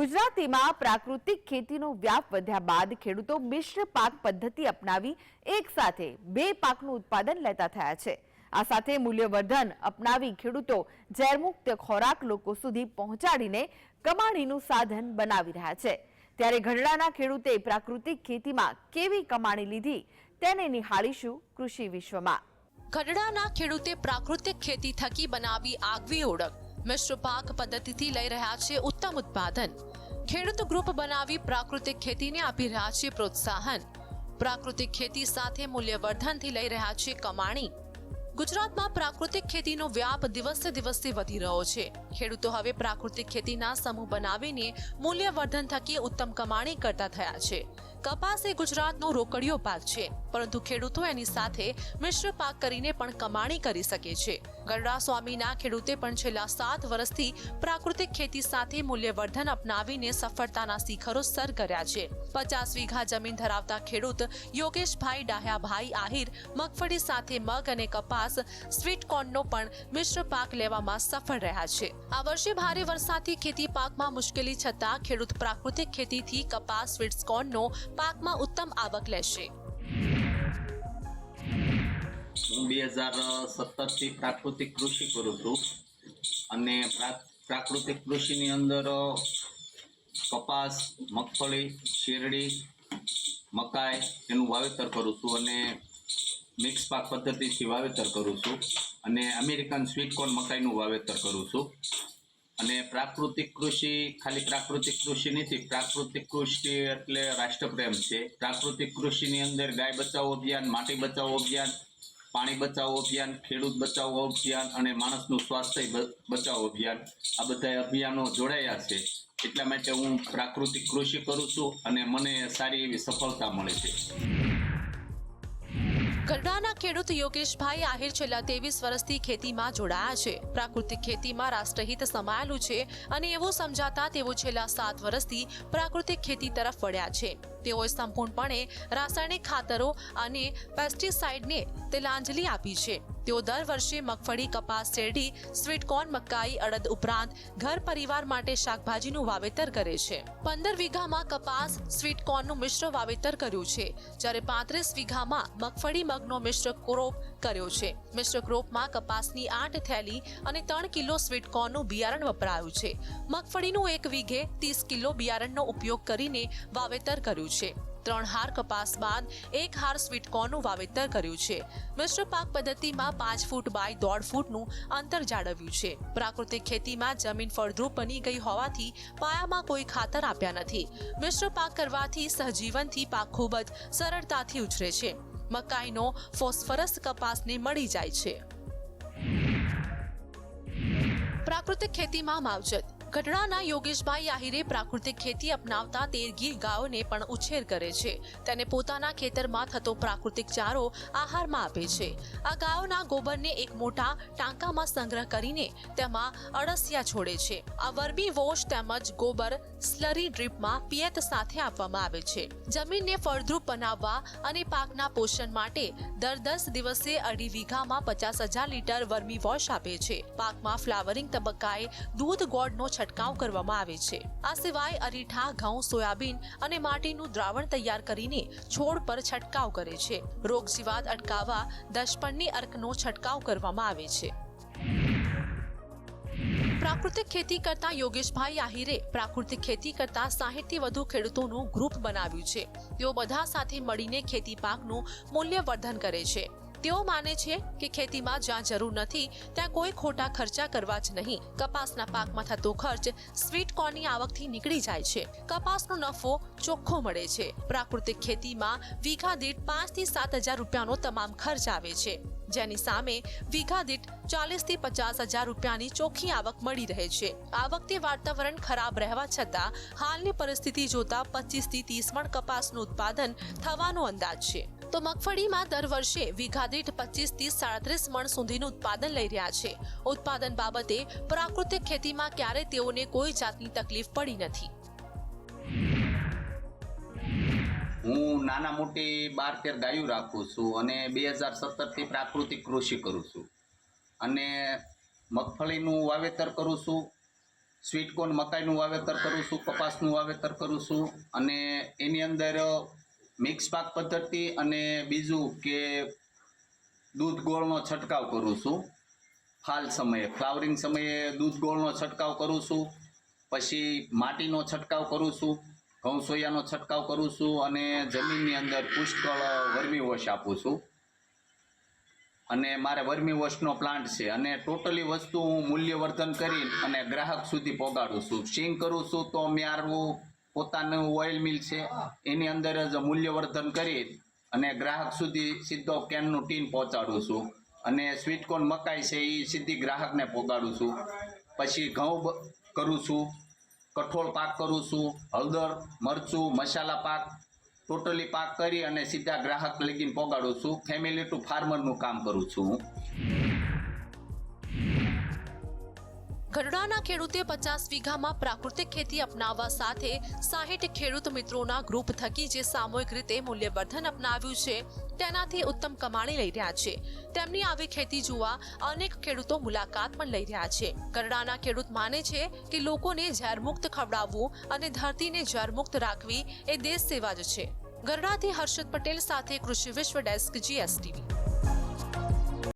ગુજરાતીમાં પ્રાકૃતિક ખેતીનો વ્યાપ વધ્યા બાદ ખેડૂતો મિશ્ર પાક પદ્ધતિ અપનાવી એક સાથે બે પાકનું ઉત્પાદન લેતા થયા છે. આ સાથે મૂલ્યવર્ધન અપનાવી ખેડૂતો ઝેરમુક્ત ખોરાક લોકો સુધી પહોંચાડીને કમાણીનું સાધન બનાવી રહ્યા છે. ત્યારે ગઢડાના ખેડૂતે પ્રાકૃતિક ખેતીમાં કેવી કમાણી લીધી તેને નિહાળીશું કૃષિ વિશ્વમાં. ગઢડાના ખેડૂતે પ્રાકૃતિક ખેતી થકી બનાવી આગવી ઓળખ મિશ્ર પાક પદ્ધતિથી લઈ રહ્યા છે ઉત્તમ ઉત્પાદન. ખેડૂત ગ્રુપ બનાવી પ્રાકૃતિક ખેતીને આપી રહ્યા છે પ્રોત્સાહન. પ્રાકૃતિક ખેતી સાથે મૂલ્યવર્ધનથી લઈ રહ્યા છે કમાણી. ગુજરાતમાં પ્રાકૃતિક ખેતીનો વ્યાપ દિવસે દિવસે વધી રહ્યો છે. ખેડૂતો હવે પ્રાકૃતિક ખેતીના સમૂહ બનાવીને મૂલ્યવર્ધન થકી ઉત્તમ કમાણી કરતા થયા છે. કપાસ એ ગુજરાતનો રોકડિયો પાક છે, પરંતુ ખેડૂતો એની સાથે મિશ્ર પાક કરીને પણ કમાણી કરી શકે છે. ગરડા સ્વામીના ખેડૂતે પણ છેલ્લા સાત વર્ષથી પ્રાકૃતિક ખેતી સાથે મૂલ્યવર્ધન અપનાવીને સફળતાના શિખરો સર કર્યા છે. પચાસ વીઘા જમીન ધરાવતા ખેડૂત યોગેશભાઈ ડાહ્યાભાઈ આહિર, મગફળી સાથે મગ અને કપાસ, સ્વીટ કોર્નનો પણ મિશ્ર પાક લેવામાં સફળ રહ્યા છે. આ વર્ષે ભારે વરસાદથી ખેતી પાકમાં મુશ્કેલી છતાં ખેડૂત પ્રાકૃતિક ખેતીથી કપાસ સ્વીટ કોર્નનો પાકમાં ઉત્તમ આવક લેશે. હું બે હજાર સત્તરથી પ્રાકૃતિક કૃષિ કરું છું. અને પ્રા- પ્રાકૃતિક કૃષિની અંદર કપાસ, મગફળી, શેરડી, મકાઈ એનું વાવેતર કરું છું અને મિક્સ પાક પદ્ધતિથી વાવેતર કરું છું. અને અમેરિકન સ્વીટકોર્ન મકાઈનું વાવેતર કરું છું. અને પ્રાકૃતિક કૃષિ, ખાલી પ્રાકૃતિક કૃષિ નથી, પ્રાકૃતિક કૃષિ એટલે રાષ્ટ્રપ્રેમ છે. પ્રાકૃતિક કૃષિની અંદર ગાય બચાવો અભિયાન, માટી બચાવો અભિયાન પાણી બચાવો અભિયાન, ખેડૂત બચાવો અભિયાન અને માણસનું સ્વાસ્થ્ય બચાવો અભિયાન. આ બધા અભિયાનો જોડાયા છે. એટલા માટે હું પ્રાકૃતિક કૃષિ કરું છું અને મને સારી એવી સફળતા મળે છે. ગઢડાના ખેડૂત યોગેશભાઈ આહિર છેલ્લા ત્રેવીસ વર્ષથી ખેતીમાં જોડાયા છે. પ્રાકૃતિક ખેતીમાં રાષ્ટ્રહિત સમાયેલું છે અને એવું સમજાતા તેઓ છેલ્લા સાત વર્ષથી પ્રાકૃતિક ખેતી તરફ વળ્યા છે. તેઓએ સંપૂર્ણપણે રાસાયણિક ખાતરો અને પેસ્ટિસાઇડને તિલાંજલિ આપી છે. તેઓ દર વર્ષે મગફળી કપાસ, શેરડી, સ્વીટકોર્ન, મકાઈ, અડદ ઉપરાંત ઘર પરિવાર માટે શાકભાજીનું વાવેતર કરે છે. પંદર વીઘામાં કપાસ, સ્વીટકોર્નનું મિશ્ર વાવેતર કર્યું છે, જ્યારે પાંત્રીસ વીઘામાં મગફળી મગનો મિશ્ર ક્રોપ કર્યો છે. મિશ્ર ક્રોપમાં કપાસની આઠ થેલી અને ત્રણ કિલો સ્વીટકોર્નનું બિયારણ વપરાયું છે. મગફળીનું એક વીઘે ત્રીસ કિલો બિયારણનો ઉપયોગ કરીને વાવેતર કર્યું છે. ત્રણ હાર કપાસ બાદ એક હાર સ્વીટકોર્નનું વાવેતર કર્યું છે. મિશ્ર પાક પદ્ધતિમાં પાંચ ફૂટ બાય દોઢ ફૂટનું અંતર જાળવ્યું છે. પ્રાકૃતિક ખેતીમાં જમીન ફળદ્રુપ બની ગઈ હોવાથી પાયામાં કોઈ ખાતર આપ્યા નથી. મિશ્ર પાક કરવાથી સહજીવનથી પાક ખૂબ જ સરળતાથી ઉછરે છે. મકાઈનો ફોસ્ફરસ કપાસને મળી જાય છે. પ્રાકૃતિક ખેતીમાં માવજત ગઢડાના યોગેશભાઈ આહિરે પ્રાકૃતિક ખેતી અપનાવતા તેરગીર ગાયોને પણ ઉછેર કરે છે. તેને પોતાના ખેતરમાં થતો પ્રાકૃતિક ચારો આહારમાં આપે છે. આ ગાયોના ગોબરને એક મોટા ટાંકામાં સંગ્રહ કરીને તેમાં અળસિયા છોડે છે. આ વર્મી વોશ તેમજ ગોબર સ્લરી ડ્રીપમાં પિયત સાથે આપવામાં આવે છે. જમીનને ફળદ્રુપ બનાવવા અને પાકના પોષણ માટે દર દસ દિવસે અઢી વીઘામાં પચાસ હજાર લીટર વર્મી વોશ આપે છે. પાકમાં ફ્લાવરિંગ તબક્કાએ દૂધ ગોળનો છંટકાવ કરવામાં આવે છે. આ સિવાય અરીઠા, ઘઉં, સોયાબીન અને માટીનું દ્રાવણ તૈયાર કરીને છોડ પર છંટકાવ કરે છે. રોગ જીવાત અટકાવવા દશપણની અર્કનો છંટકાવ કરવામાં આવે છે. પ્રાકૃતિક ખેતી કરતા યોગેશભાઈ આહિરે પ્રાકૃતિક ખેતી કરતા સાહીઠથી વધુ ખેડૂતોનું ગ્રુપ બનાવ્યું છે. તેઓ બધા સાથે મળીને ખેતી પાકનું મૂલ્યવર્ધન કરે છે. તેઓ માને છે કે ખેતીમાં જ્યાં જરૂર નથી, ત્યાં કોઈ ખોટા ખર્ચા કરવા જ નહીં. કપાસના પાકમાં થતો ખર્ચ સ્વીટ કોર્નની આવકથી નીકળી જાય છે. કપાસનો નફો ચોખ્ખો મળે છે. પ્રાકૃતિક ખેતીમાં વીઘા દીઠ પાંચથી સાત હજાર રૂપિયાનો તમામ ખર્ચ આવે છે. જેની સામે વીઘા દીઠ ચાલીસથી પચાસ હજાર રૂપિયાની ચોખ્ખી આવક મળી રહે છે. આ વખતે વાતાવરણ ખરાબ રહેવા છતાં, હાલની પરિસ્થિતિ જોતા પચીસથી ત્રીસ મણ કપાસનું ઉત્પાદન થવાનો અંદાજ છે. તો મગફળીમાં દર વર્ષે વીઘા દીઠ પચીસથી સાડત્રીસ મણ સુધીનું ઉત્પાદન લઈ રહ્યા છે. ઉત્પાદન બાબતે પ્રાકૃતિક ખેતીમાં ક્યારે તેઓને કોઈ જાતની તકલીફ પડી નથી. હું નાના મોટી બાર તેર ગાયું રાખું છું અને બે હજાર સત્તરથી પ્રાકૃતિક કૃષિ કરું છું. અને મગફળીનું વાવેતર કરું છું સ્વીટકોર્ન મકાઈનું વાવેતર કરું છું, કપાસનું વાવેતર કરું છું અને એની અંદર મિક્સ પાક પદ્ધતિ અને બીજું કે દૂધ ગોળનો છંટકાવ કરું છું. ફાલ સમયે, ફ્લાવરિંગ સમયે દૂધ ગોળનો છંટકાવ કરું છું. પછી માટીનો છંટકાવ કરું છું ઘઉં સોયાનો છંટકાવ કરું છું અને જમીનની અંદર પુષ્કળ વર્મી વોશ આપું છું. અને મારે વર્મી વોશનો પ્લાન્ટ છે અને ટોટલી વસ્તુ હું મૂલ્યવર્ધન કરી અને ગ્રાહક સુધી પહોંચાડું છું. સિંગ કરું છું તો મારું પોતાનું ઓઇલ મિલ છે, એની અંદર જ મૂલ્યવર્ધન કરી અને ગ્રાહક સુધી સીધો કેનનું ટીન પહોંચાડું છું. અને સ્વીટકોર્ન મકાઈ છે એ સીધી ગ્રાહકને પહોંચાડું છું. પછી ઘઉં કરું છું, કઠોળ પાક કરું છું, હળદર, મરચું, મસાલા પાક, ટોટલી પાક કરી અને સીધા ગ્રાહક લગીને પહોંચાડું છું. ફેમિલી ટુ ફાર્મરનું કામ કરું છું હું. ગઢડાના ખેડૂતે પચાસ વીઘામાં પ્રાકૃતિક ખેતી અપનાવવા સાથે સાહીઠ ખેડૂત મિત્રોના ગ્રુપ થકી જે સામૂહિક રીતે મૂલ્યવર્ધન અપનાવ્યું છે, તેનાથી ઉત્તમ કમાણી લઈ રહ્યા છે. તેમની આવી ખેતી જોવા અનેક ખેડૂતો મુલાકાત પણ લઈ રહ્યા છે. ગઢડાના ખેડૂત માને છે કે લોકોને ઝેરમુક્ત ખવડાવવું અને ધરતીને ઝેરમુક્ત રાખવી એ દેશ સેવા જ છે. ગરડાથી હર્ષદ પટેલ સાથે કૃષિ વિશ્વ ડેસ્ક જીએસટીવી.